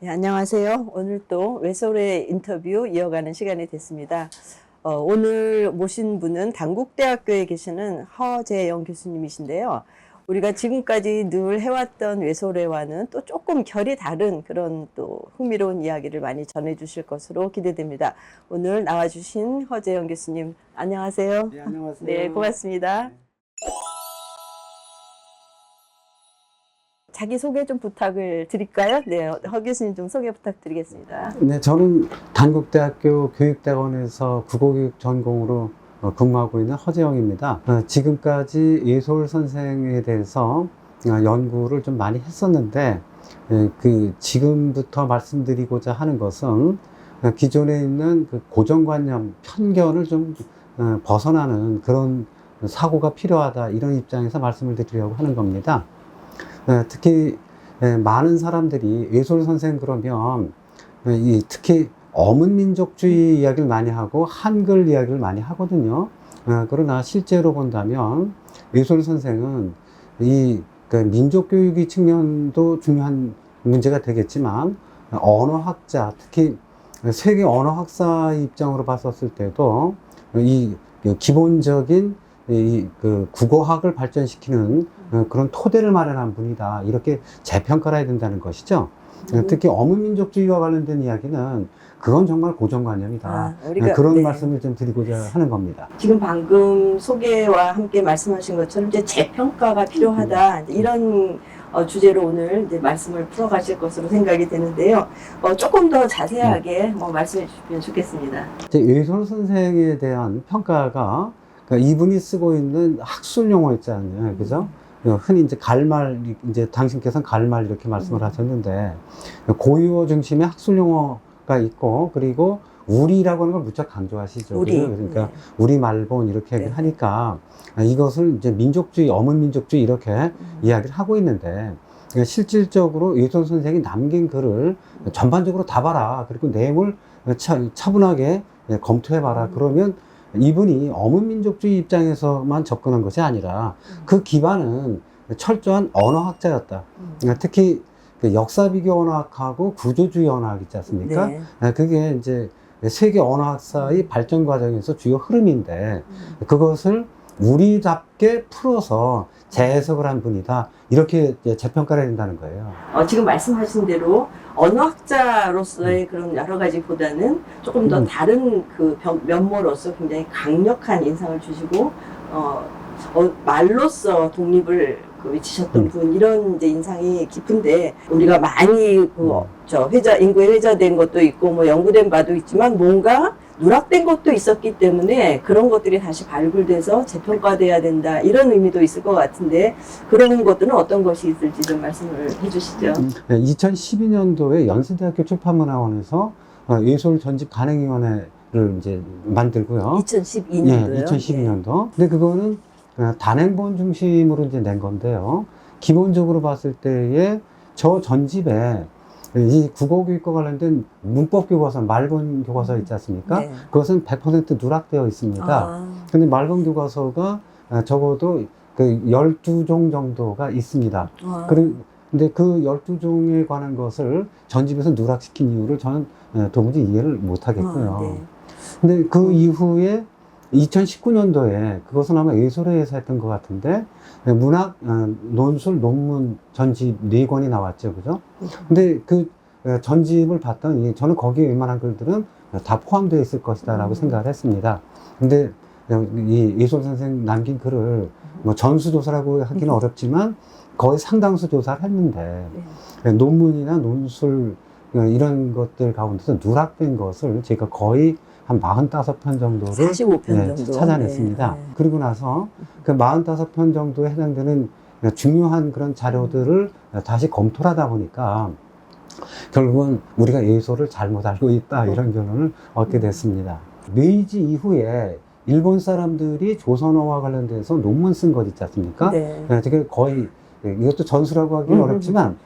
네, 안녕하세요. 오늘 또 외솔의 인터뷰 이어가는 시간이 됐습니다. 어, 오늘 모신 분은 단국대학교에 계시는 허재영 교수님이신데요. 우리가 지금까지 늘 해왔던 외솔회와는 또 조금 결이 다른 그런 또 흥미로운 이야기를 많이 전해주실 것으로 기대됩니다. 오늘 나와주신 허재영 교수님, 안녕하세요. 네, 안녕하세요. 네, 고맙습니다. 네. 자기 소개 좀 부탁을 드릴까요? 네, 허 교수님 좀 소개 부탁드리겠습니다. 네, 저는 단국대학교 교육대학원에서 국어교육 전공으로 어, 근무하고 있는 허재영입니다. 어, 지금까지 예솔 선생에 대해서 어, 연구를 좀 많이 했었는데, 예, 그 지금부터 말씀드리고자 하는 것은 어, 기존에 있는 그 고정관념, 편견을 좀 어, 벗어나는 그런 사고가 필요하다 이런 입장에서 말씀을 드리려고 하는 겁니다. 어, 특히 예, 많은 사람들이 예솔 선생 그러면 어, 이 특히 어문 민족주의 이야기를 많이 하고 한글 이야기를 많이 하거든요. 어, 그러나 실제로 본다면 예솔 선생은 이그 민족 교육의 측면도 중요한 문제가 되겠지만 언어학자 특히 세계 언어학사 입장으로 봤었을 때도 이 기본적인 이 그 국어학을 발전시키는 어, 그런 토대를 마련한 분이다 이렇게 재평가를 해야 된다는 것이죠. 음. 특히 어문민족주의와 관련된 이야기는 그건 정말 고정관념이다. 아, 우리가- 그런 네. 말씀을 좀 드리고자 하는 겁니다. 지금 방금 소개와 함께 말씀하신 것처럼 이제 재평가가 필요하다 이제 이런 어, 주제로 오늘 이제 말씀을 풀어가실 것으로 생각이 되는데요. 어, 조금 더 자세하게 뭐 말씀해 주시면 좋겠습니다. 이제 예솔 선생에 대한 평가가 그러니까 이분이 쓰고 있는 학술 용어 있잖아요. 그죠? 어, 흔히 이제 갈말, 이제 당신께서는 갈말 이렇게 말씀을 음. 하셨는데, 고유어 중심의 학술 용어가 있고, 그리고 우리라고 하는 걸 무척 강조하시죠. 우리 그죠? 그러니까 네. 우리 말본 이렇게 네. 하니까 이것을 이제 민족주의, 어문 민족주의 이렇게 음. 이야기를 하고 있는데, 그러니까 실질적으로 예솔 선생이 남긴 글을 전반적으로 다 봐라. 그리고 내용을 차, 차분하게 예, 검토해봐라. 음. 그러면 이분이 어문민족주의 입장에서만 접근한 것이 아니라 음. 그 기반은 철저한 언어학자였다. 음. 그러니까 특히 그 역사 비교 언어학하고 구조주의 언어학 있지 않습니까? 네. 아, 그게 이제 세계 언어학사의 발전 과정에서 주요 흐름인데 음. 그것을 우리답게 풀어서 재해석을 한 분이다. 이렇게 재평가를 해야 된다는 거예요. 어, 지금 말씀하신 대로 언어학자로서의 그런 여러 가지보다는 조금 더 음. 다른 그 변- 면모로서 굉장히 강력한 인상을 주시고 어, 어, 말로써 독립을 그 외치셨던 음. 분 이런 이제 인상이 깊은데 우리가 많이 음. 그저 회자 인구에 회자된 것도 있고 뭐 연구된 바도 있지만 뭔가 누락된 것도 있었기 때문에 그런 것들이 다시 발굴돼서 재평가돼야 된다 이런 의미도 있을 것 같은데 그런 것들은 어떤 것이 있을지 좀 말씀을 해주시죠. 2012년도에 연세대학교 출판문화원에서 어, 예술 전집 간행위원회를 이제 만들고요. 2012년도요. 예, 2012년도. 근데 그거는 어, 단행본 중심으로 이제 낸 건데요. 기본적으로 봤을 때에 저 전집에 이 국어교육과 관련된 문법 교과서, 말본 교과서 있지 않습니까? 네. 그것은 100% 누락되어 있습니다. 아, 근데 말본 교과서가 어, 적어도 그 12종 정도가 있습니다. 아, 그리고 근데 그 12종에 관한 것을 전집에서 누락시킨 이유를 저는 어, 도무지 이해를 못 하겠고요. 아, 네. 근데 그 이후에 2019년도에 그것은 아마 예술회에서 했던 것 같은데 문학 어, 논술 논문 전집 네 권이 나왔죠, 그죠? 근데 그 어, 전집을 봤더니 저는 거기에 웬만한 글들은 다 포함되어 있을 것이다라고 음. 생각을 했습니다. 근데 이 예술 선생 남긴 글을 뭐 전수조사라고 하기는 음. 어렵지만 거의 상당수 조사를 했는데 네. 논문이나 논술 어, 이런 것들 가운데서 누락된 것을 제가 거의 한 45편 정도를 45편 네, 정도 찾아냈습니다. 네. 그리고 나서 그 45편 정도에 해당되는 중요한 그런 자료들을 다시 검토를 하다 보니까 결국은 우리가 예소를 잘못 알고 있다 이런 결론을 얻게 됐습니다. 메이지 이후에 일본 사람들이 조선어와 관련돼서 논문 쓴 것 있지 않습니까? 네. 네, 되게 거의 예, 이것도 전수라고 하기는 음, 어렵지만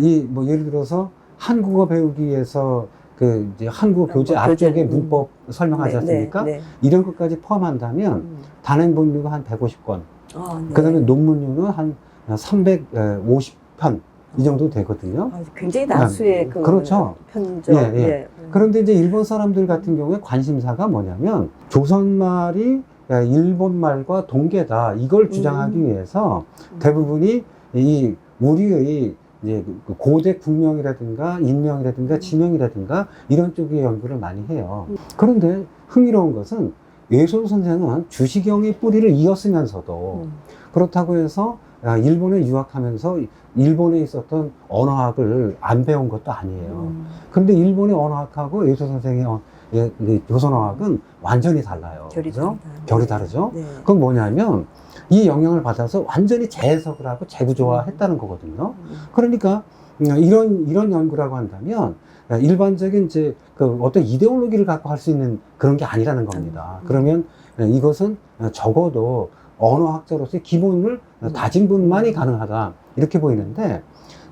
이 뭐 예를 들어서 한국어 배우기 위해서 그 이제 한국어 교재 뭐 앞쪽에 음. 문법 설명하지 네, 않습니까? 네, 네. 이런 것까지 포함한다면 음. 단행 본류가 한 150권, 아, 네. 그다음에 논문류는 한 350편 이 정도 되거든요. 아, 굉장히 다수의 그 그렇죠. 편적. 예, 예. 그런데 이제 일본 사람들 같은 경우에 관심사가 뭐냐면 조선말이 일본말과 동계다 이걸 주장하기 음. 위해서 대부분이 이 우리의 이제 그 고대 국명이라든가 인명이라든가 음. 지명이라든가 이런 쪽의 연구를 많이 해요. 음. 그런데 흥미로운 것은 예솔 선생은 주시경의 뿌리를 이었으면서도 음. 그렇다고 해서 아, 일본에 유학하면서 일본에 있었던 언어학을 안 배운 것도 아니에요. 음. 그런데 일본의 언어학하고 예술 선생의 어, 예, 이 조선어학은 완전히 달라요. 결이 그죠? 다르다. 결이 다르죠. 네. 그건 뭐냐면 이 영향을 받아서 완전히 재해석을 하고 재구조화했다는 거거든요. 음. 그러니까 음, 이런 이런 연구라고 한다면 아, 일반적인 이제 그 어떤 이데올로기를 갖고 할 수 있는 그런 게 아니라는 겁니다. 음. 그러면 어, 이것은 어, 적어도 언어학자로서의 기본을. 다진 분만이 가능하다 이렇게 보이는데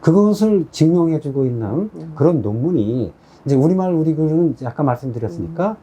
그것을 증명해주고 있는 음. 그런 논문이 이제 우리말 우리 글은 이제 아까 말씀드렸으니까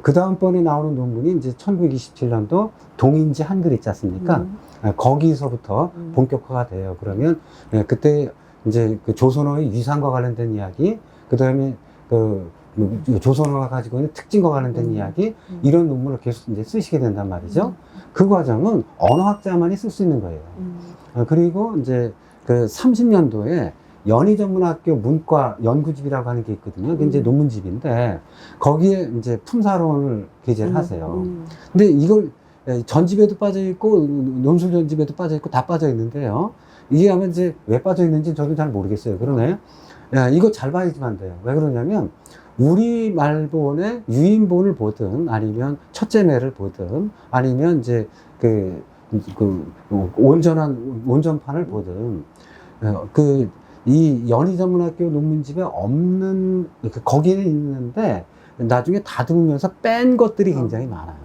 그 다음번에 나오는 논문이 이제 1927년도 동인지 한글 있지 않습니까? 음. 아, 거기서부터 음. 본격화가 돼요. 그러면 예, 그때 이제 그 조선어의 위상과 관련된 이야기, 그 다음에 그 뭐, 조선어가 가지고 있는 특징과 관련된 음. 이야기 음. 이런 논문을 계속 이제 쓰시게 된단 말이죠. 그 과정은 언어학자만이 쓸 수 있는 거예요. 음. 아, 그리고 이제 그 30년도에 연희전문학교 문과 연구집이라고 하는 게 있거든요. 그게 이제 음. 논문집인데 거기에 이제 품사론을 게재를 음. 하세요. 음. 근데 이걸 예, 전집에도 빠져 있고 논술 전집에도 빠져 있고 다 빠져 있는데요. 이게 하면 이제 왜 빠져 있는지 저도 잘 모르겠어요. 그러네. 야, 이거 잘 봐야지만 돼요. 왜 그러냐면 우리 말본의 유인본을 보든 아니면 첫째 매를 보든 아니면 이제 그, 그 온전한 온전판을 보든 어, 그 이 연희전문학교 논문집에 없는 그 거기는 있는데 나중에 다듬으면서 뺀 것들이 굉장히 많아요.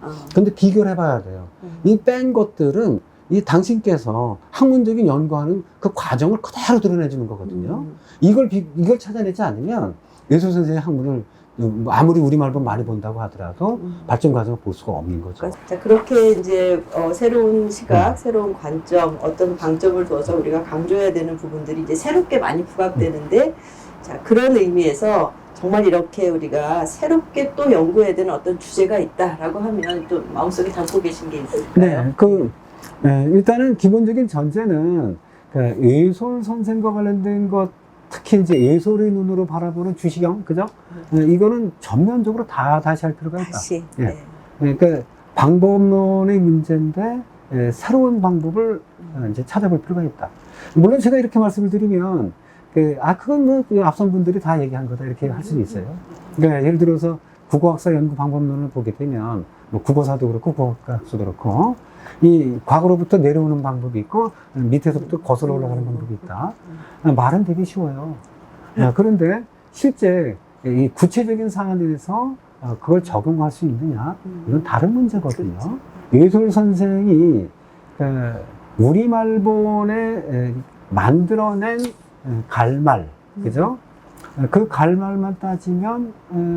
아. 근데 비교를 해봐야 돼요. 음. 이뺀 것들은 이 당신께서 학문적인 연구하는 그 과정을 그대로 드러내주는 거거든요. 음. 이걸 비- 이걸 찾아내지 않으면 예술 선생의 학문을 뭐 아무리 우리 말본 많이 본다고 하더라도 음. 발전 과정을 볼 수가 없는 거죠. 자, 그렇게 이제 어, 새로운 음. 시각, 새로운 관점, 어떤 방점을 둬서 우리가 강조해야 되는 부분들이 이제 새롭게 많이 부각되는데, 자, 그런 의미에서 정말 이렇게 우리가 새롭게 또 연구해야 되는 어떤 주제가 있다라고 하면 또 마음속에 담고 계신 게 있을까요? 네, 그 예, 일단은 기본적인 전제는 그 예솔 선생과 관련된 것, 특히 이제 예솔의 눈으로 바라보는 주시경, 그죠? 예, 이거는 전면적으로 다 다시 할 필요가 있다. 다시. 예. 네. 그러니까 방법론의 문제인데 예, 새로운 방법을 어, 이제 찾아볼 필요가 있다. 물론 제가 이렇게 말씀을 드리면 그, 아 그건 뭐 그 앞선 분들이 다 얘기한 거다 이렇게 할 수도 있어요. 그러니까 예를 들어서 국어학사 연구 방법론을 보게 되면 뭐 국어사도 그렇고 국어학사도 그렇고 이 과거로부터 내려오는 방법이 있고 밑에서부터 거슬러 올라가는 방법이 있다. 아, 말은 되게 쉬워요. 아, 그런데 실제 이 구체적인 사안에서 어, 그걸 적용할 수 있느냐 이건 다른 문제거든요. 그렇죠. 예술 선생이 그 우리 말본에 에, 만들어낸 에, 갈말, 그죠? 에, 그 갈말만 따지면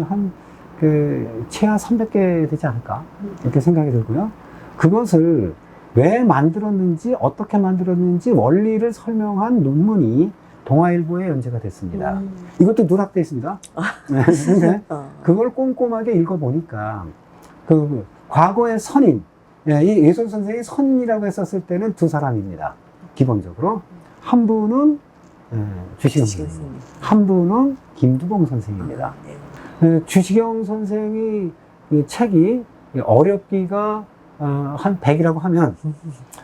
한 그 최하 300개 되지 않을까 이렇게 생각이 들고요. 그것을 왜 만들었는지 어떻게 만들었는지 원리를 설명한 논문이 동아일보에 연재가 됐습니다. 음. 이것도 누락돼 있습니다. 네, 근데 어. 그걸 꼼꼼하게 읽어보니까 그 과거의 선인, 예, 이 예술 선생이 선인이라고 했었을 때는 두 사람입니다. 기본적으로 한 분은 예, 주시경 선생. 한 분은 김두봉 선생입니다. 네. 예, 주시경 선생의 그 책이 어렵기가 어, 한 100이라고 하면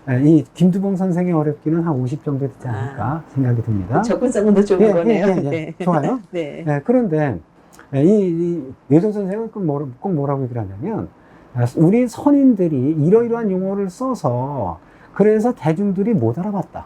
예, 이 김두봉 선생의 어렵기는 한 50 정도 되지 않을까 생각이 듭니다. 접근성도 좋은 예, 거네요. 예, 예, 예. 좋아요. 네. 네, 그런데 이, 이 예술 선생은 꼭, 뭐, 꼭 뭐라고 얘기를 하냐면 아, 우리 선인들이 이러이러한 용어를 써서 그래서 대중들이 못 알아봤다.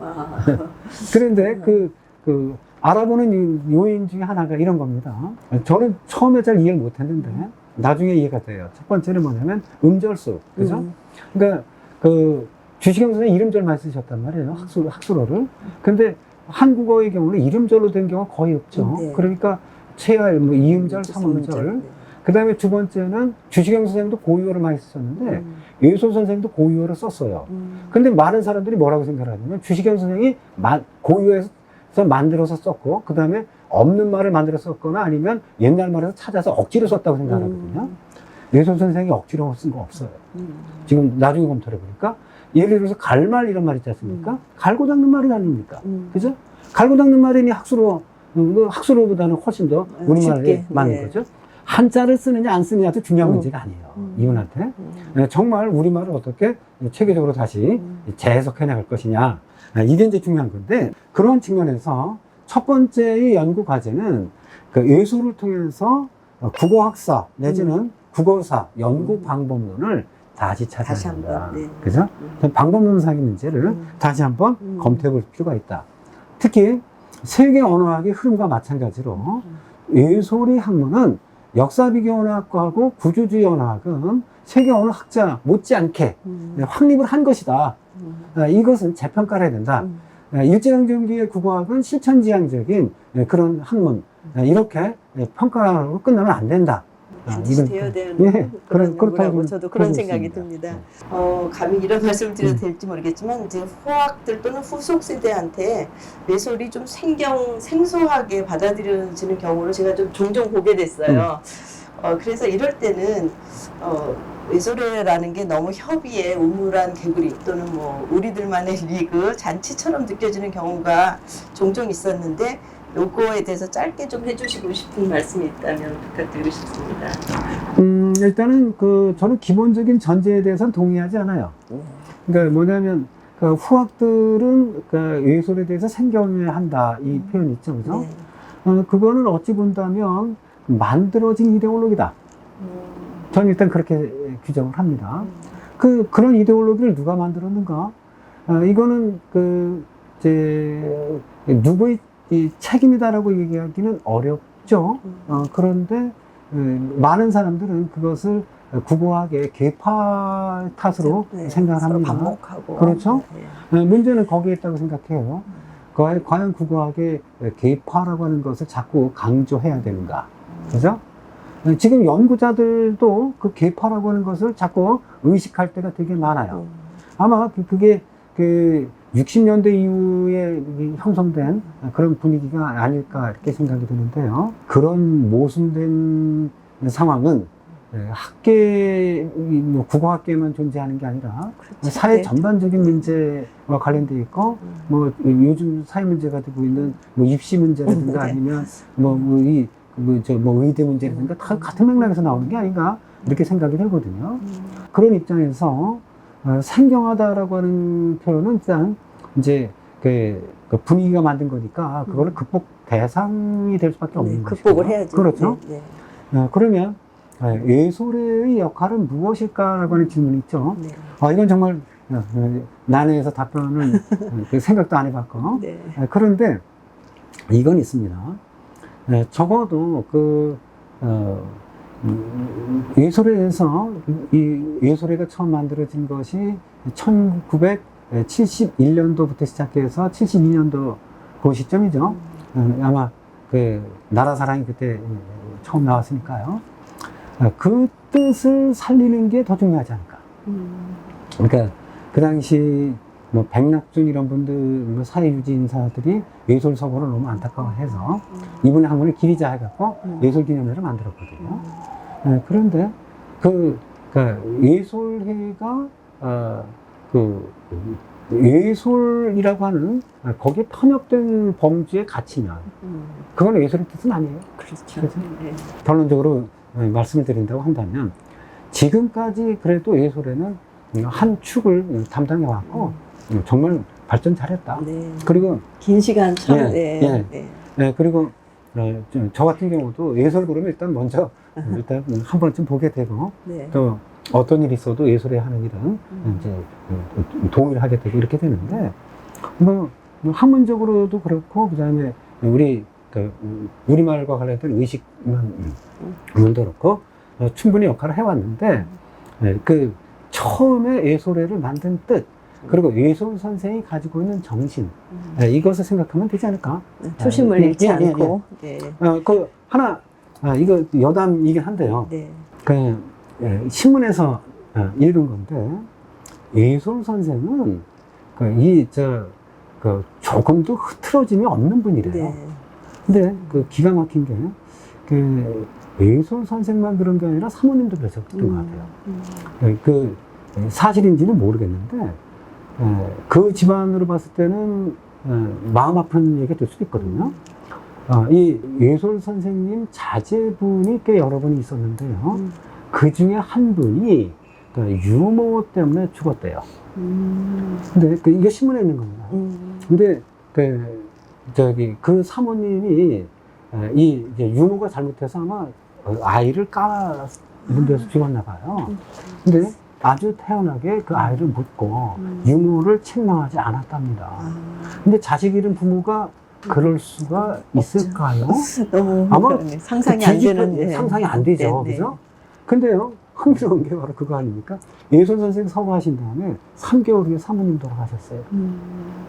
아. 그런데 음. 그, 그 알아보는 이 요인 중에 하나가 이런 겁니다. 저는 처음에 잘 이해를 못 했는데 나중에 이해가 돼요. 첫 번째는 뭐냐면 음절수. 그죠? 음. 그러니까 그 주시경 선생 이름절만 쓰셨단 말이에요. 학술, 학술어를. 근데 한국어의 경우는 이름절로 된 경우가 거의 없죠. 네. 그러니까 최하 뭐 이음절, 음, 삼음절. 그 다음에 두 번째는 주시경 선생님도 고유어를 많이 썼는데 음. 예솔 선생님도 고유어를 썼어요. 음. 근데 많은 사람들이 뭐라고 생각하냐면 주시경 선생이 마- 고유어에서 만들어서 썼고 그 다음에 없는 말을 만들어 썼거나 아니면 옛날 말에서 찾아서 억지로 썼다고 생각하거든요. 음. 예솔 선생이 억지로 쓴 거 없어요. 음. 지금 나중에 검토해 보니까 예를 들어서 갈말 이런 말 있지 않습니까? 음. 갈고 닦는 말이 아닙니까? 음. 그죠? 갈고 닦는 말이니 학수로 음, 그 학수로보다는 훨씬 더 음, 우리말에 쉽게, 맞는 예. 거죠. 한자를 쓰느냐 안 쓰느냐도 중요한 음. 문제가 아니에요. 음. 이분한테 음. 네, 정말 우리말을 어떻게 체계적으로 다시 음. 재해석해 나갈 것이냐 아, 이게 이제 중요한 건데 그런 측면에서 첫 번째의 연구 과제는 그 예술을 통해서 어, 국어 학사 내지는 국어사 연구 음. 방법론을 다시 찾아야 한다. 네. 그죠? 음. 방법론상의 문제를 음. 다시 한번 음. 검토해 볼 필요가 있다. 특히 세계 언어학의 흐름과 마찬가지로 예솔의 학문은 역사 비교 언어학과하고 구조주의 언어학은 세계 언어 학자 못지않게 음. 확립을 한 것이다. 음. 아, 이것은 재평가를 해야 된다. 음. 아, 일제강점기의 국어학은 실천지향적인 예, 그런 학문 아, 이렇게 예, 평가로 끝나면 안 된다. 아, 반드시 이런- 되어야 되는 예, 그런 그런- 그렇다고 저도 그런 생각이 있습니다. 듭니다. 네. 어, 감히 이런 말씀을 드려도 음. 될지 모르겠지만 이제 후학들 또는 후속 세대한테 외솔이 좀 생경 생소하게 받아들여지는 경우를 제가 좀 종종 보게 됐어요. 음. 어, 그래서 이럴 때는 어, 외소래라는 게 너무 협의의 우물한 개구리 또는 뭐 우리들만의 리그 잔치처럼 느껴지는 경우가 종종 있었는데 요거에 대해서 짧게 좀 해주시고 싶은 말씀이 있다면 부탁드리고 싶습니다. 음, 일단은 그 저는 기본적인 전제에 대해서는 동의하지 않아요. 그러니까 뭐냐면 그 후학들은 그 예술에 대해서 생경해한다 이 음. 표현 있죠, 그죠? 네. 어, 그거는 어찌 본다면 만들어진 이데올로기다. 음, 저는 일단 그렇게 규정을 합니다. 음, 그 그런 이데올로기를 누가 만들었는가? 어, 이거는 그 이제 누구의 이 책임이다라고 얘기하기는 어렵죠. 음. 어, 그런데 음, 많은 사람들은 그것을 국어학의 계파 탓으로 네, 생각을 서로 합니다. 반목하고 그렇죠? 네. 어, 문제는 거기에 있다고 생각해요. 과연, 과연 국어학의 계파라고 하는 것을 자꾸 강조해야 되는가? 그죠? 어, 지금 연구자들도 그 계파라고 하는 것을 자꾸 의식할 때가 되게 많아요. 음, 아마 그- 그게 그 60년대 이후에 이 형성된 그런 분위기가 아닐까 이렇게 생각이 드는데요. 그런 모순된 상황은 예, 학계, 이뭐 국어학계만 존재하는 게 아니라 그렇죠. 사회 네. 전반적인 문제와 관련돼 있고 음. 뭐 요즘 사회 문제가 되고 있는 뭐 입시 문제라든가 네. 아니면 뭐이뭐저 뭐 의대 문제라든가 다 같은 맥락에서 나오는 게 아닌가 이렇게 생각이 되거든요. 음, 그런 입장에서 어, 생경하다라고 하는 표현은 일단 이제 그, 그 분위기가 만든 거니까 그거를 음. 극복 대상이 될 수밖에 없는 네. 극복을 해야죠. 그렇죠. 네, 어, 그러면 어, 예술의 역할은 무엇일까라고 하는 질문이 있죠. 네, 아, 이건 정말 어, 어, 난해해서 답변은 어, 그 생각도 안 해봤고. 네. 어, 그런데 이건 있습니다. 에, 적어도 그 어, 음, 예술회에서 이 예술회가 처음 만들어진 것이 1971년도부터 시작해서 72년도 그 시점이죠. 어, 아마 그 나라 사랑이 그때 처음 나왔으니까요. 어, 그 뜻을 살리는 게 더 중요하지 않을까. 음, 그러니까 그 당시 뭐 백낙준 이런 분들 뭐 사회유지 인사들이 예술 서고를 너무 안타까워해서 음, 이분의 학문을 기리자 해갖고 음. 예술 기념회를 만들었거든요. 음, 네, 그런데 그, 그 예술회가 어, 그 예술이라고 하는 아, 거기에 편협된 범주에 갇히면 음, 그건 예술의 뜻은 아니에요. 그렇죠. 그렇죠. 네. 결론적으로 어, 말씀을 드린다고 한다면 지금까지 그래도 예술에는 한 축을 담당해 왔고 음, 정말 발전 잘했다. 네. 그리고 긴 시간 참, 예, 네. 예. 네. 네, 그리고 어, 저- 저 같은 경우도 예술 그러면 일단 먼저 일단 한 번쯤 보게 되고 네. 또 어떤 일이 있어도 예술에 하는 일은 음. 이제 어, 동의를 하게 되고 이렇게 되는데 뭐, 뭐 학문적으로도 그렇고 그다음에 우리 그 음, 우리 말과 관련된 의식만 면도 그렇고 어, 충분히 역할을 해왔는데 네, 그 처음에 예술회를 만든 뜻 그리고 예술 선생이 가지고 있는 정신 음. 네, 이것을 생각하면 되지 않을까? 초심을 예, 잃지 예, 예, 않고 네. 어, 그 하나 아, 이거 여담이긴 한데요. 네. 그 예, 신문에서 어, 읽은 건데 예솔 선생은 그 이저 그 조금도 흐트러짐이 없는 분이래요. 네. 근데 그 기가 막힌 게 그 예솔 선생만 그런 게 아니라 사모님도 그러셨던 것 같아요. 음. 예, 그 사실인지는 모르겠는데 예, 그 집안으로 봤을 때는 예, 마음 아픈 얘기가 될 수도 있거든요. 어, 이 예솔 선생님 자제분이 꽤 여러 분이 있었는데요. 음. 그 중에 한 분이 그 유모 때문에 죽었대요. 음. 근데 그 이게 신문에 있는 겁니다. 음. 근데 그 저기 그 사모님이 에, 이 유모가 잘못해서 아마 어, 아이를 까는 데서 죽었나 봐요. 근데 아주 태연하게 그 아이를 묻고 음. 유모를 책망하지 않았답니다. 아. 근데 자식 잃은 부모가 그럴 수가 있을까요? 너무 아마. 상상이 안 뒤집어- 되는데 상상이 안 되죠. 네, 네. 그죠? 근데요, 흥미로운 게 바로 그거 아닙니까? 예솔 선생 서거하신 다음에 3개월 후에 사모님 돌아가셨어요. 음.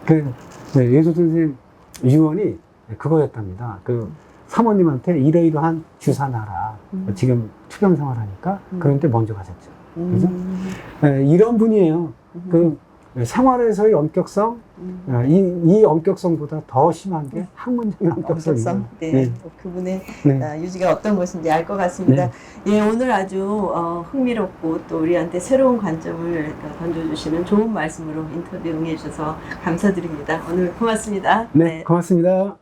그 네, 예솔 선생 유언이 그거였답니다. 그 사모님한테 이러이러한 주사 놔라. 음. 지금 투병 생활하니까 음. 그런데 먼저 가셨죠. 그죠? 음. 네, 이런 분이에요. 그 생활에서의 엄격성, 음. 어, 이, 이 엄격성보다 더 심한 게 학문적인 엄격성이에요. 엄격성. 네. 네. 그분의 네. 아, 유지가 어떤 것인지 알 것 같습니다. 예, 오늘 아주 어, 흥미롭고 또 우리한테 새로운 관점을 어, 던져주시는 좋은 말씀으로 인터뷰 응해주셔서 감사드립니다. 오늘 고맙습니다. 네, 고맙습니다.